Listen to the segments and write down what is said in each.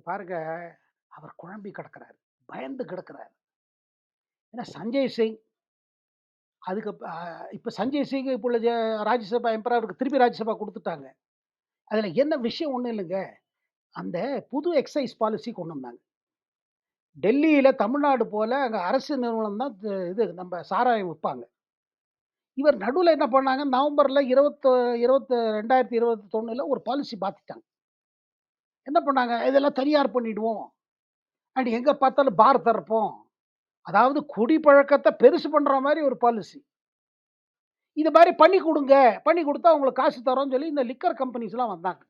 இங்க பாருங்க அவர் குழம்பி கிடக்கிறார். பயந்து கிடக்கிறார். ஏன்னா சஞ்சய் சிங் அதுக்கு இப்போ சஞ்சய் சிங் இப்போ உள்ள ராஜ்யசபா எம்பரருக்கு திருப்பி ராஜ்யசபா கொடுத்துட்டாங்க. அதில் என்ன விஷயம் ஒன்றும் இல்லைங்க. அந்த புது எக்ஸைஸ் பாலிசி கொண்டு வந்தாங்க. டெல்லியில் தமிழ்நாடு போல் அங்கே அரசு நிறுவனம் தான் இது- நம்ம சாராயம் விற்பாங்க இவர் நடுவில் என்ன பண்ணாங்க? நவம்பரில் இருபத்து இருபத்து ரெண்டாயிரத்தி இருபத்தி தொன்னுல ஒரு பாலிசி பார்த்துட்டாங்க என்ன பண்ணாங்க? இதெல்லாம் தனியார் பண்ணிடுவோம். அண்ட் எங்கே பார்த்தாலும் பார் திறப்போம். அதாவது குடிப்பழக்கத்தை பெருசு பண்ணுற மாதிரி ஒரு பாலிசி இது மாதிரி பண்ணி கொடுங்க. பண்ணி கொடுத்தா உங்களுக்கு காசு தரோம்னு சொல்லி இந்த லிக்கர் கம்பெனிஸ்லாம் வந்தாங்க.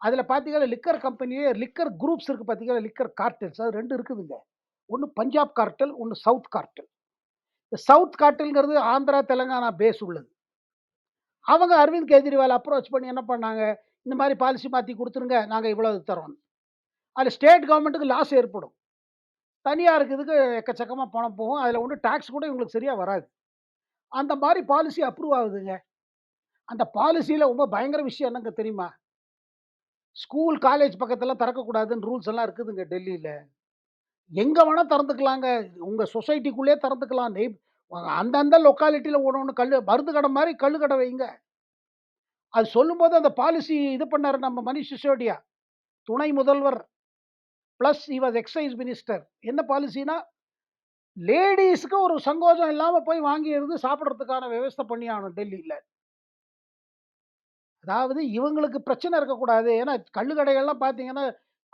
அதில் பார்த்தீங்கன்னா லிக்கர் கம்பெனியே லிக்கர் குரூப்ஸ் இருக்குது பார்த்தீங்கன்னா லிக்கர் கார்டல்ஸ் அது ரெண்டு இருக்குதுங்க. ஒன்று பஞ்சாப் கார்டல் ஒன்று சவுத் கார்டல் இந்த சவுத் கார்டல்ங்கிறது ஆந்திரா தெலுங்கானா பேஸ் உள்ளது. அவங்க அரவிந்த் கெஜ்ரிவால் அப்ரோச் பண்ணி என்ன பண்ணாங்க? இந்த மாதிரி பாலிசி மாற்றி கொடுத்துருங்க நாங்கள் இவ்வளோ தரோம் அதில் ஸ்டேட் கவர்மெண்ட்டுக்கு லாஸ் ஏற்படும். தனியாருக்கு இதுக்கு எக்கச்சக்கமாக பணம் போகும். அதில் ஒன்றும் டேக்ஸ் கூட இவங்களுக்கு சரியாக வராது. அந்த மாதிரி பாலிசி அப்ரூவ் ஆகுதுங்க. அந்த பாலிசியில் ரொம்ப பயங்கர விஷயம் என்னங்க தெரியுமா? ஸ்கூல் காலேஜ் பக்கத்தில் திறக்கக்கூடாதுன்னு ரூல்ஸ் எல்லாம் இருக்குதுங்க டெல்லியில். எங்கே வேணால் திறந்துக்கலாங்க. உங்கள் சொசைட்டிக்குள்ளே திறந்துக்கலாம். நெய் அந்தந்த லொக்காலிட்டியில் ஒன்று ஒன்று கல் மருந்து கடை மாதிரி கல் கடை வைங்க. அது சொல்லும்போது அந்த பாலிசி இது பண்ணார் நம்ம மணிஷ் சிசோடியா. துணை முதல்வர் plus he was excise minister என்ன பாலிசினா லேடிஸ்க்கு ஒரு சங்கோஜம் இல்லாமல் போய் வாங்கி இருந்து சாப்பிட்றதுக்கான விவஸ்தை பண்ணி ஆகணும் டெல்லியில். அதாவது இவங்களுக்கு பிரச்சனை இருக்கக்கூடாது. ஏன்னா கள்ளு கடைகள்லாம் பார்த்தீங்கன்னா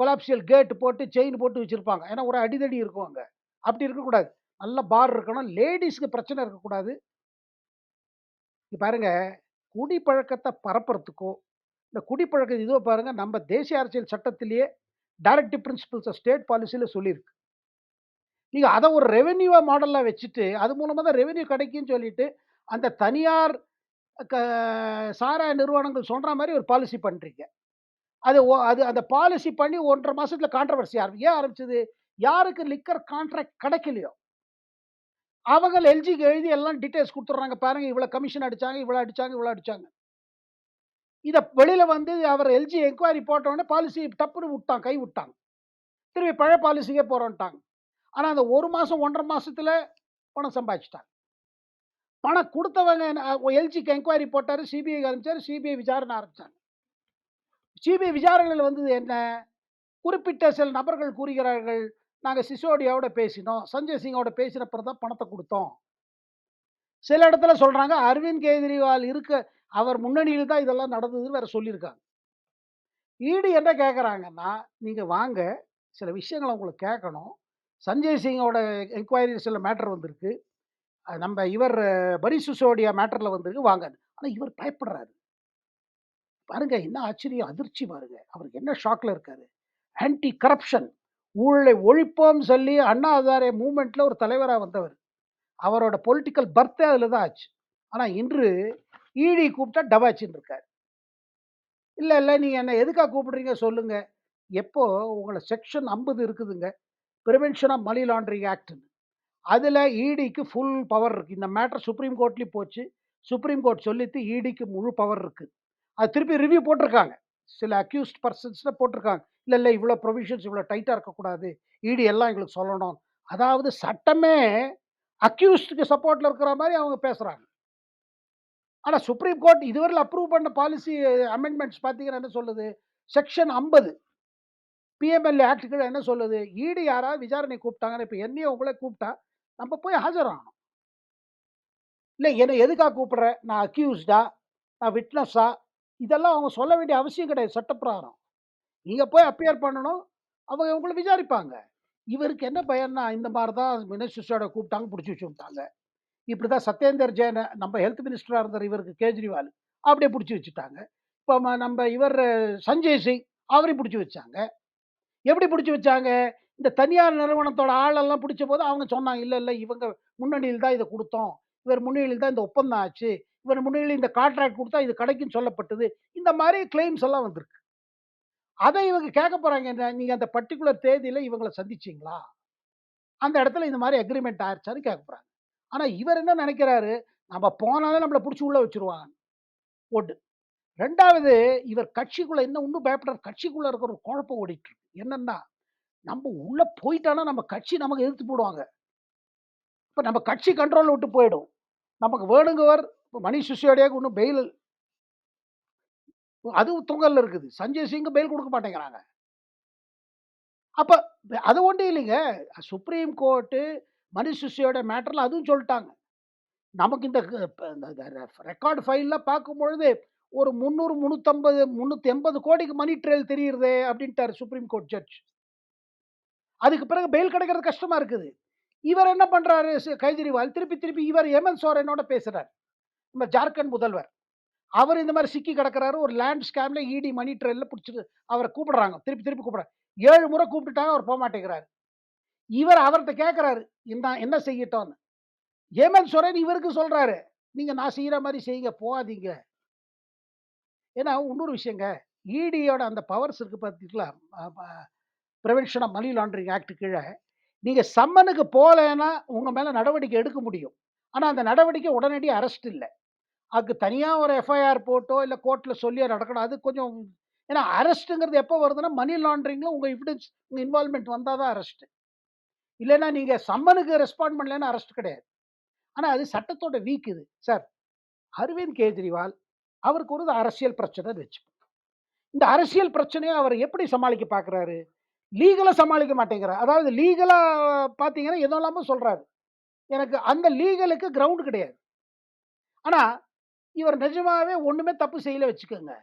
கொலாப்சியல் கேட் போட்டு செயின் போட்டு வச்சுருப்பாங்க. ஏன்னா ஒரு அடிதடி இருக்கும் அங்கே. அப்படி இருக்கக்கூடாது. நல்ல பார் இருக்கணும். லேடிஸ்க்கு பிரச்சனை இருக்கக்கூடாது. இங்க பாருங்க குடிப்பழக்கத்தை பரப்புறதுக்கோ இந்த குடிப்பழக்கம் இதோ பாருங்கள் நம்ம தேசிய அரசியல் சட்டத்திலேயே டைரக்டிவ் பிரின்சிபல்ஸை ஸ்டேட் பாலிசியில் சொல்லியிருக்கு நீங்கள் அதை ஒரு ரெவென்யூவாக மாடலாக வச்சுட்டு அது மூலமாக தான் ரெவென்யூ கிடைக்குன்னு சொல்லிட்டு அந்த தனியார் க சாராய நிறுவனங்கள் சொல்கிற மாதிரி ஒரு பாலிசி பண்ணுறீங்க அது அது அந்த பாலிசி பண்ணி ஒன்றரை மாதத்தில் கான்ட்ரவர்சி ஆரம்பி ஏன் ஆரம்பிச்சது? யாருக்கு லிக்கர் கான்ட்ராக்ட் கிடைக்கலையோ? அவங்க எல்ஜிக்கு எழுதி எல்லாம் டீட்டெயில்ஸ் கொடுத்துட்றாங்க. பாருங்க இவ்வளோ கமிஷன் அடிச்சாங்க இவ்வளோ அடிச்சாங்க இவ்வளோ அடிச்சாங்க. இதை வெளியில் வந்து அவர் எல்ஜி என்கொயரி போட்ட பாலிசி டப்புன்னு விட்டான் கை விட்டாங்க திரும்பி பழைய பாலிசிக்கே போகிறோன்ட்டாங்க ஆனால் அந்த ஒரு மாதம் ஒன்றரை மாதத்தில் பணம் சம்பாதிச்சிட்டாங்க. பணம் கொடுத்தவங்க எல்ஜிக்கு என்கொயரி போட்டார் சிபிஐ ஆரம்பித்தார் சிபிஐ விசாரணை ஆரம்பிச்சாங்க. சிபிஐ விசாரணையில் வந்தது என்ன? குறிப்பிட்ட சில நபர்கள் கூறுகிறார்கள் நாங்கள் சிசோடியாவோட பேசினோம். சஞ்சய் சிங்கோட பேசினப்புறம் தான் பணத்தை கொடுத்தோம். சில இடத்துல சொல்கிறாங்க அரவிந்த் கெஜ்ரிவால் இருக்க அவர் முன்னணியில் தான் இதெல்லாம் நடந்ததுன்னு வேறு சொல்லியிருக்காங்க. ஈடு என்ன கேட்குறாங்கன்னா நீங்கள் வாங்க சில விஷயங்களை உங்களுக்கு கேட்கணும். சஞ்சய் சிங்கோட என்கொயரி சில மேட்டர் வந்திருக்கு. நம்ம இவர் பரி சிசோடியா மேட்டரில் வந்திருக்கு வாங்க. ஆனால் இவர் பயப்படுறாரு. பாருங்க என்ன ஆச்சரியம் அதிர்ச்சி பாருங்க. அவருக்கு என்ன ஷாக்ல இருக்காரு? ஆன்டி கரப்ஷன் ஊழலை ஒழிப்போம் சொல்லி அண்ணா ஹசாரே மூமெண்ட்டில் ஒரு தலைவராக வந்தவர். அவரோட பொலிட்டிக்கல் பர்த்தே அதில் தான் ஆச்சு. ஆனால் இன்று இடி கூப்பிட்டா டபாச்சின்னு இருக்கார். இல்லை இல்லை நீங்கள் என்ன எதுக்காக கூப்பிடுறீங்க சொல்லுங்கள் எப்போ உங்களை செக்ஷன் ஐம்பது இருக்குதுங்க. ப்ரிவென்ஷன் ஆஃப் மணி லாண்ட்ரிங் ஆக்ட்னு அதில் இடிக்கு ஃபுல் பவர் இருக்குது இந்த மேட்டர் சுப்ரீம் கோர்ட்லேயும் போச்சு. சுப்ரீம் கோர்ட் சொல்லிட்டு இடிக்கு முழு பவர் இருக்குது அது திருப்பி ரிவ்யூ போட்டிருக்காங்க. சில அக்யூஸ்ட் பர்சன்ஸில் போட்டிருக்காங்க. இல்லை இல்லை இவ்வளோ ப்ரொவிஷன்ஸ் இவ்வளோ டைட்டாக இருக்கக்கூடாது. இடி எல்லாம் எங்களுக்கு சொல்லணும். அதாவது சட்டமே அக்யூஸ்டுக்கு சப்போர்ட்டில் இருக்கிற மாதிரி அவங்க பேசுகிறாங்க ஆனால் சுப்ரீம் கோர்ட் இதுவரையில் அப்ரூவ் பண்ண பாலிசி அமெண்ட்மெண்ட்ஸ் பார்த்தீங்கன்னா என்ன சொல்லுது? செக்ஷன் ஐம்பது. பிஎம்எல்ஏ ஆக்டுக்கு என்ன சொல்லுது? ஈடு யாராவது விசாரணை கூப்பிட்டாங்கன்னு இப்போ என்னையும் உங்களே கூப்பிட்டா நம்ம போய் ஆஜராகணும். இல்லை என்னை எதுக்காக கூப்பிடுற? நான் அக்யூஸ்டா நான் விட்னஸா இதெல்லாம் அவங்க சொல்ல வேண்டிய அவசியம் கிடையாது சட்டப்பிரகாரம். நீங்கள் போய் அப்பியர் பண்ணணும். அவங்க உங்களை விசாரிப்பாங்க. இவருக்கு என்ன பயன்னா இந்த மாதிரி தான் மினிஸ்டர்ஸோட கூப்பிட்டாங்க பிடிச்சி வச்சு விட்டாங்க. இப்படி தான் சத்யேந்தர் ஜெயனை நம்ம ஹெல்த் மினிஸ்டராக இருந்தார் இவருக்கு கேஜ்ரிவால் அப்படியே பிடிச்சி வச்சுட்டாங்க. இப்போ ம- நம்ம இவர் சஞ்சய் சிங் அவரையும் பிடிச்சி வச்சாங்க. எப்படி பிடிச்சி வச்சாங்க? இந்த தனியார் நிறுவனத்தோட ஆளெல்லாம் பிடிச்ச போது அவங்க சொன்னாங்க இல்லை இல்லை இவங்க முன்னணியில் தான் இதை கொடுத்தோம். இவர் முன்னிலையில் தான் இந்த ஒப்பந்தம் ஆச்சு. இவர் முன்னிலையில் இந்த கான்ட்ராக்ட் கொடுத்தா இது கிடைக்குன்னு சொல்லப்பட்டது. இந்த மாதிரி கிளைம்ஸ் எல்லாம் வந்திருக்கு. அதை இவங்க கேட்க போகிறாங்க என்ன நீங்கள் அந்த பர்டிகுலர் தேதியில் இவங்களை சந்திச்சீங்களா அந்த இடத்துல இந்த மாதிரி அக்ரிமெண்ட் ஆயிடுச்சான்னு கேட்க போகிறாங்க ஆனால் இவர் என்ன நினைக்கிறாரு நம்ம போனாலே நம்மளை பிடிச்சி உள்ளே வச்சுருவாங்க ஓட்டு ரெண்டாவது இவர் கட்சிக்குள்ளே என்ன இன்னும் பயப்படுற கட்சிக்குள்ளே இருக்கிற ஒரு குழப்பம் ஓடிட்டு இருக்கு. என்னன்னா, நம்ம உள்ளே போயிட்டானா நம்ம கட்சி நமக்கு எதிர்த்து போடுவாங்க. இப்போ நம்ம கட்சி கண்ட்ரோலில் விட்டு போயிடும். நமக்கு வேணுங்கவர் இப்போ மணி சிசோடியாவுக்கு இன்னும் பெயில் அதுவும் தொங்கல்ல இருக்குது. சஞ்சய் சிங்க்கு பெயில் கொடுக்க மாட்டேங்கிறாங்க. அப்ப அது ஒன்றும் இல்லைங்க. சுப்ரீம் கோர்ட்டு மணீஷ் சிசோடியா மேட்டர்ல அதுவும் சொல்லிட்டாங்க நமக்கு இந்த ரெக்கார்டு ப ரெக்கார்ட் ஃபைல்ல பார்க்கும்பொழுது ஒரு 300, 350, 380 கோடிக்கு மணி ட்ரெயில் தெரியுறதே அப்படின்ட்டார் சுப்ரீம் கோர்ட் ஜட்ஜ். அதுக்கு பிறகு பெயில் கிடைக்கிறது கஷ்டமாக இருக்குது. இவர் என்ன பண்ணுறாரு கைதிரிவால் கெஜ்ரிவால் திருப்பி திருப்பி இவர் ஹேமந்த் சோரனோட பேசுகிறார் நம்ம ஜார்க்கண்ட் முதல்வர். அவர் இந்த மாதிரி சிக்கி கிடக்குறாரு. ஒரு லேண்ட் ஸ்கேம்ல இடி மணி ட்ரெயில்ல பிடிச்சிட்டு அவரை கூப்பிடுறாங்க. திருப்பி திருப்பி கூப்பிடுறாங்க. ஏழு முறை கூப்பிட்டுட்டாங்க. அவர் போக மாட்டேங்கிறாரு இவர் அவர்ட்ட கேட்குறாரு இந்தா என்ன செய்யட்டோன்னு ஹேமந்த் சோரன் இவருக்கு சொல்றாரு. நீங்க நான் செய்யற மாதிரி செய்யுங்க. போகாதீங்க. ஏன்னா இன்னொரு விஷயங்க. இடியோட அந்த பவர்ஸ் இருக்கு பார்த்தீங்களா? Prevention of money laundering act கீழே நீங்க சம்மனுக்கு போகலைன்னா உங்க மேல நடவடிக்கை எடுக்க முடியும். ஆனா அந்த நடவடிக்கை உடனடி அரெஸ்ட் இல்லை அதுக்கு தனியாக ஒரு எஃப்ஐஆர் போட்டோ, இல்லை கோர்ட்டில் சொல்லியோ நடக்கணும். அது கொஞ்சம் ஏன்னா அரெஸ்ட்டுங்கிறது எப்போ வருதுன்னா, மணி லாண்ட்ரிங்கில் உங்கள் எவிடன்ஸ் உங்கள் இன்வால்மெண்ட் வந்தால் தான் அரெஸ்ட்டு இல்லைன்னா நீங்கள் சம்மனுக்கு ரெஸ்பாண்ட் பண்ணலன்னா அரெஸ்ட் கிடையாது. ஆனால் அது சட்டத்தோட வீக் இது. சார் அரவிந்த் கெஜ்ரிவால் அவருக்கு ஒரு அரசியல் பிரச்சனை வச்சுப்போம். இந்த அரசியல் பிரச்சனையை அவர் எப்படி சமாளிக்க பார்க்குறாரு? லீகலாக சமாளிக்க மாட்டேங்கிறார். அதாவது லீகலாக பார்த்தீங்கன்னா, எதெல்லாமல் சொல்கிறாரு எனக்கு அந்த லீகலுக்கு கிரவுண்டு கிடையாது. ஆனால் இவர் நிஜமாவே ஒண்ணுமே தப்பு செய்யல வச்சுக்கோங்க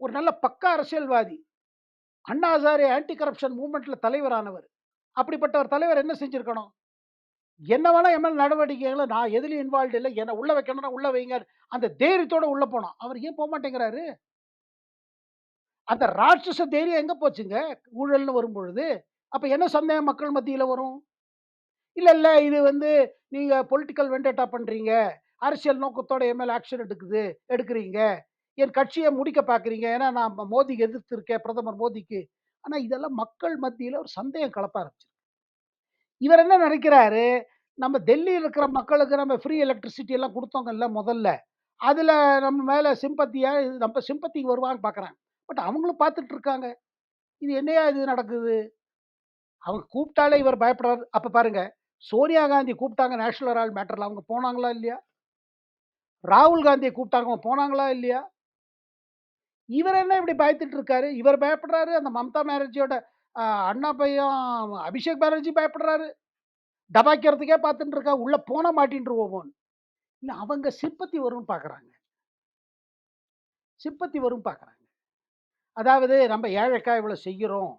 ஒரு நல்ல பக்கா அரசியல்வாதி. அண்ணா ஹசாரே ஆன்டி கரப்ஷன் மூமெண்ட்டில் தலைவரானவர். அப்படிப்பட்ட ஒரு தலைவர் என்ன செஞ்சுருக்கணும் என்ன வேணா என் மேல நான் எதுலையும் இன்வால்வ் இல்லை என்ன உள்ள வைக்கணும்னா உள்ள வைங்க. அந்த தைரியத்தோட உள்ளே போனோம் அவர் ஏன் போக மாட்டேங்கிறாரு அந்த ராட்சச தைரியம் எங்கே போச்சுங்க? ஊழல்னு வரும்பொழுது. அப்போ என்ன சந்தேகம் மக்கள் மத்தியில் வரும்? இல்லை இல்லை இது வந்து நீங்க பொலிட்டிக்கல் வெண்டேட்டா பண்ணுறீங்க அரசியல் நோக்கத்தோட என் மேலே ஆக்ஷன் எடுக்குது எடுக்கிறீங்க என் கட்சியை முடிக்க பார்க்குறீங்க. ஏன்னா நான் மோதிக்கு எதிர்த்து இருக்கேன். பிரதமர் மோதிக்கு. ஆனால் இதெல்லாம் மக்கள் மத்தியில் ஒரு சந்தேகம் கலப்ப ஆரம்பிச்சிருக்கு. இவர் என்ன நினைக்கிறாரு? நம்ம டெல்லியில் இருக்கிற மக்களுக்கு நம்ம ஃப்ரீ எலக்ட்ரிசிட்டி எல்லாம் குடுத்தோங்கல்ல முதல்ல. அதில் நம்ம மேலே சிம்பத்தியாக நம்ம சிம்பத்திக்கு வருவான்னு பார்க்குறாங்க. பட் அவங்களும் பார்த்துட்டு இருக்காங்க. இது என்னையா இது நடக்குது? அவங்க கூப்பிட்டாலே இவர் பயப்படுறாரு. அப்போ பாருங்க, சோனியா காந்தி கூப்பிட்டாங்க நேஷனல் ஹெரால்ட் மேட்டரில் அவங்க போனாங்களா இல்லையா? ராகுல் காந்தியை கூப்பிட்டாங்க. போனாங்களா இல்லையா? இவர் என்ன இப்படி பயத்துட்டு இருக்காரு? இவர் பயப்படுறாரு. அந்த மம்தா பானர்ஜியோட அண்ணா பையன் அபிஷேக் பானர்ஜி பயப்படுறாரு. டபாக்கிறதுக்கே பார்த்துட்டு இருக்கா. உள்ள போனா மாட்டின்ருவோமோன்னு. இல்லை அவங்க சிம்பத்தி வரும்னு பார்க்குறாங்க. சிம்பத்தி வரும் பார்க்குறாங்க. அதாவது நம்ம ஏழைக்கா இவ்வளோ செய்கிறோம்.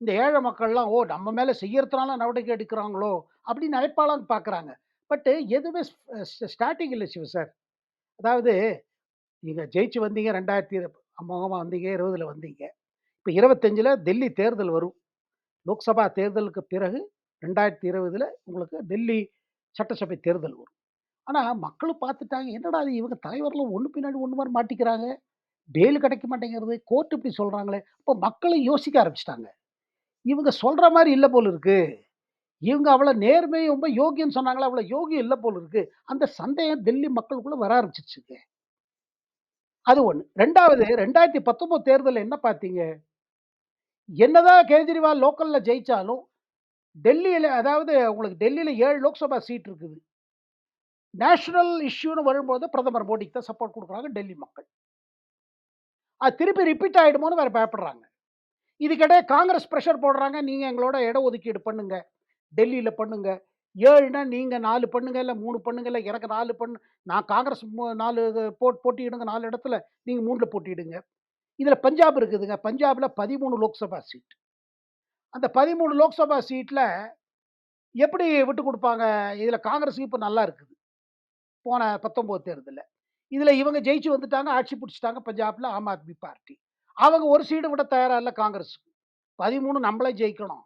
இந்த ஏழை மக்கள்லாம் ஓ! நம்ம மேலே செய்யறதுனால நடவடிக்கை எடுக்கிறாங்களோ! அப்படின்னு நினைப்பாளான்னு பார்க்குறாங்க. பட்டு எதுவுமே ஸ்டார்டிங் இல்லை சிவ சார். அதாவது நீங்கள் ஜெயிச்சு வந்தீங்க ரெண்டாயிரத்தி அமோகமாக வந்தீங்க. 20ல வந்தீங்க. இப்போ இருபத்தஞ்சில் டெல்லி தேர்தல் வரும். லோக்சபா தேர்தலுக்கு பிறகு 2020ல உங்களுக்கு டெல்லி சட்டசபை தேர்தல் வரும். ஆனால் மக்களும் பார்த்துட்டாங்க. என்னடா இது இவங்க தலைவர்லாம் ஒன்று பின்னாடி ஒன்று மாதிரி மாட்டிக்கிறாங்க. பெயில் கிடைக்க மாட்டேங்கிறது. கோர்ட் இப்படி சொல்கிறாங்களே இப்போ மக்களும் யோசிக்க ஆரம்பிச்சிட்டாங்க இவங்க சொல்கிற மாதிரி இல்லை போல இருக்குது இவங்க அவ்வளோ நேர்மை ரொம்ப யோகின்னு சொன்னாங்களா, அவ்வளோ யோகியம் இல்லை போல இருக்கு. அந்த சந்தேகம் டெல்லி மக்களுக்குள்ள வர ஆரம்பிச்சிச்சுங்க அது ஒன்று ரெண்டாவது ரெண்டாயிரத்தி பத்தொம்போது தேர்தலில் என்ன பார்த்தீங்க? என்னதான் கெஜ்ரிவால் லோக்கலில் ஜெயித்தாலும் டெல்லியில் அதாவது உங்களுக்கு டெல்லியில் ஏழு லோக்சபா சீட் இருக்குது. நேஷனல் இஷ்யூன்னு வரும்போது பிரதமர் மோடிக்கு தான் சப்போர்ட் கொடுக்குறாங்க டெல்லி மக்கள். அது திருப்பி ரிப்பீட் ஆகிடுமோன்னு வேறு பயப்படுறாங்க. இதுக்கிடையே காங்கிரஸ் ப்ரெஷர் போடுறாங்க. நீங்கள் எங்களோட இட ஒதுக்கீடு பண்ணுங்கள் டெல்லியில் பண்ணுங்க. ஏழுனா நீங்கள் நாலு பண்ணுங்க. இல்லை மூணு பண்ணுங்க. இல்லை எனக்கு நாலு பண்ணு நான் காங்கிரஸ் நாலு போட் போட்டியிடுங்க நாலு இடத்துல. நீங்கள் மூணில் போட்டியிடுங்க. இதில் பஞ்சாப் இருக்குதுங்க. பஞ்சாபில் பதிமூணு லோக்சபா சீட். அந்த 13 லோக்சபா சீட்டில் எப்படி விட்டு கொடுப்பாங்க இதில் காங்கிரஸுக்கு இப்போ நல்லா இருக்குது. போன பத்தொம்போது தேர்தலில் இதில் இவங்க ஜெயிச்சு வந்துட்டாங்க. ஆட்சி பிடிச்சிட்டாங்க பஞ்சாபில் ஆம் ஆத்மி பார்ட்டி. அவங்க ஒரு சீடு விட தயாராக இல்லை காங்கிரஸுக்கு. 13 நம்மளே ஜெயிக்கணும்.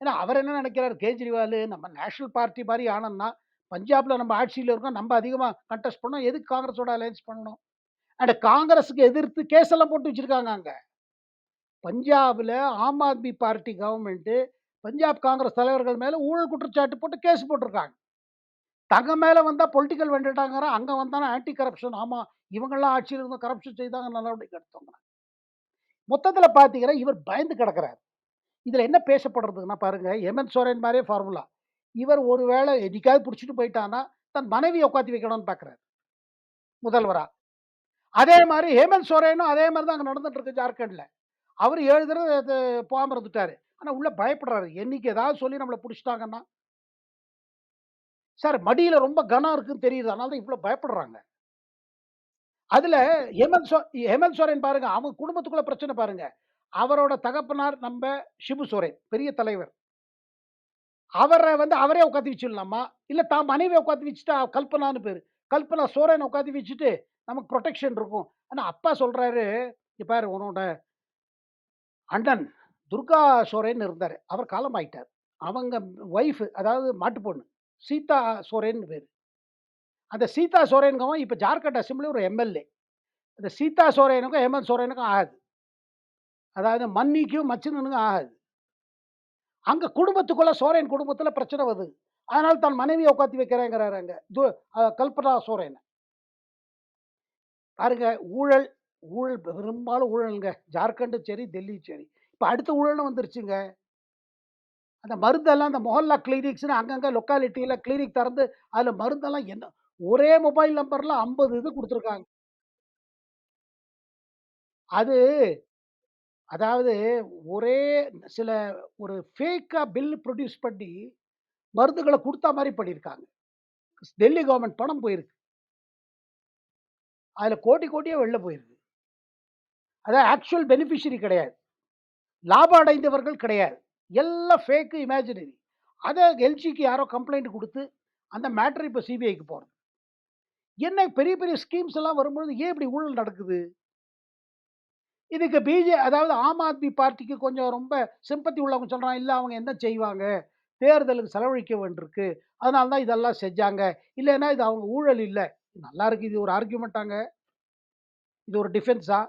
ஏன்னா அவர் என்ன நினைக்கிறார் கேஜ்ரிவால் நம்ம நேஷனல் பார்ட்டி மாதிரி ஆனோம்னா, பஞ்சாபில் நம்ம ஆட்சியில் இருக்கோம். நம்ம அதிகமாக கன்டெஸ்ட் பண்ணோம். எதுக்கு காங்கிரஸோட அலையன்ஸ் பண்ணணும்? அண்ட் காங்கிரஸுக்கு எதிர்த்து கேஸ் எல்லாம் போட்டு வச்சிருக்காங்க அங்கே பஞ்சாபில் ஆம் ஆத்மி பார்ட்டி கவர்மெண்ட்டு பஞ்சாப் காங்கிரஸ் தலைவர்கள் மேலே ஊழல் குற்றச்சாட்டு போட்டு கேஸ் போட்டிருக்காங்க தங்க மேலே வந்தால் பொலிட்டிக்கல் வெண்டுட்டாங்கிற அங்கே வந்தானா ஆன்டி கரப்ஷன் ஆமாம் இவங்கலாம் ஆட்சியில் இருந்து கரப்ஷன் செய்தாங்க நடவடிக்கை எடுத்தவங்க. மொத்தத்தில் பார்த்தீங்கன்னா, இவர் பயந்து கிடக்கிறார். இதில் என்ன பேசப்படுறதுன்னா பாருங்கள் ஹேமந்த் சோரன் மாதிரியே ஃபார்முலா. இவர் ஒரு வேளை என்னைக்காவது பிடிச்சிட்டு போயிட்டான்னா, தன் மனைவியை உட்காந்து வைக்கணும்னு பார்க்குறாரு முதல்வராக அதே மாதிரி ஹேமந்த் சோரேனும் அதே மாதிரி தான் அங்கே நடந்துட்டு இருக்கு ஜார்க்கண்ட்ல. அவரு 7 தடவ இது போகாம இருந்துட்டாரு. ஆனா பயப்படுறாரு. என்னைக்கு ஏதாவது சொல்லி நம்மள பிடிச்சிட்டாங்கன்னா சார் மடியில் ரொம்ப கனம் இருக்குன்னு தெரியுது. அதனால தான் இவ்வளோ பயப்படுறாங்க. அதில் ஹேமந்த் சோ ஹேமந்த் சோரன் பாருங்க, அவங்க குடும்பத்துக்குள்ள பிரச்சனை பாருங்க. அவரோட தகப்பனார் நம்ப ஷிபு சோரேன் பெரிய தலைவர். அவரை வந்து அவரே உட்காந்து வச்சிடலாமா இல்லை தான் மனைவியை உட்காந்து வச்சுட்டா கல்பனான்னு பேர் கல்பனா சோரன உட்காந்து வச்சுட்டு நமக்கு ப்ரொடெக்ஷன் இருக்கும். ஆனால் அப்பா சொல்கிறாரு இப்போ உன்னோட அண்ணன் துர்கா சோரேன் இருந்தார் அவர் காலம் ஆகிட்டார் அவங்க ஒய்ஃப் அதாவது மாட்டு பொண்ணு. சீதா சோரேன்னு பேர் அந்த சீதா சோரேனுக்கும் இப்போ ஜார்க்கண்ட் அசம்பிளி ஒரு எம்.எல்.ஏ. அந்த சீதா சோரேனுக்கும், ஹேமந்த் சோரேனுக்கும் ஆகாது. அதாவது மன்னிக்கும், மச்சினனுக்கும் ஆகாது. அங்கே குடும்பத்துக்குள்ள சோரன் குடும்பத்தில் பிரச்சனை வருது. அதனால் தன் மனைவியை உட்காந்து வைக்கிறேங்கிறாரு அங்கே து கல்பனா சோரன. பாருங்க ஊழல், ஊழல் பெரும்பாலும் ஊழலுங்க ஜார்க்கண்டும் சரி, டெல்லியும் சரி. இப்போ அடுத்த ஊழலும் வந்துருச்சுங்க. அந்த மருந்தெல்லாம் அந்த மொஹல்லா கிளினிக்ஸ்னு அங்கங்கே லொக்காலிட்டியில் கிளினிக் திறந்து, அதில் மருந்தெல்லாம் என்ன ஒரே மொபைல் நம்பரில் ஐம்பது இது கொடுத்துருக்காங்க அது அதாவது ஒரே சில ஒரு ஃபேக்காக பில் ப்ரொடியூஸ் பண்ணி, மருந்துகளை கொடுத்தா மாதிரி பண்ணியிருக்காங்க. டெல்லி கவர்மெண்ட் பணம் போயிருக்கு. அதில் கோடி கோட்டியே வெளில போயிருக்கு. அதான் ஆக்சுவல் பெனிஃபிஷரி கிடையாது. லாபம் அடைந்தவர்கள் கிடையாது. எல்லாம் ஃபேக்கு இமேஜினரி. அதை எல்ஜிக்கு யாரோ கம்ப்ளைண்ட் கொடுத்து அந்த மேட்ரு இப்போ சிபிஐக்கு போகிறது என்ன பெரிய பெரிய ஸ்கீம்ஸ் எல்லாம் வரும்பொழுது ஏன் இப்படி ஊழல் நடக்குது? இதுக்கு பிஜே அதாவது ஆம் ஆத்மி பார்ட்டிக்கு கொஞ்சம் ரொம்ப சிம்பத்தி உள்ளவங்க சொல்கிறாங்க இல்லை அவங்க என்ன செய்வாங்க? தேர்தலுக்கு செலவழிக்க வேண்டியிருக்கு. அதனால தான் இதெல்லாம் செஞ்சாங்க. இல்லைன்னா இது அவங்க ஊழல் இல்லை நல்லா இருக்கு. இது ஒரு ஆர்கியூமெண்ட்டாங்க இது ஒரு டிஃபென்ஸா?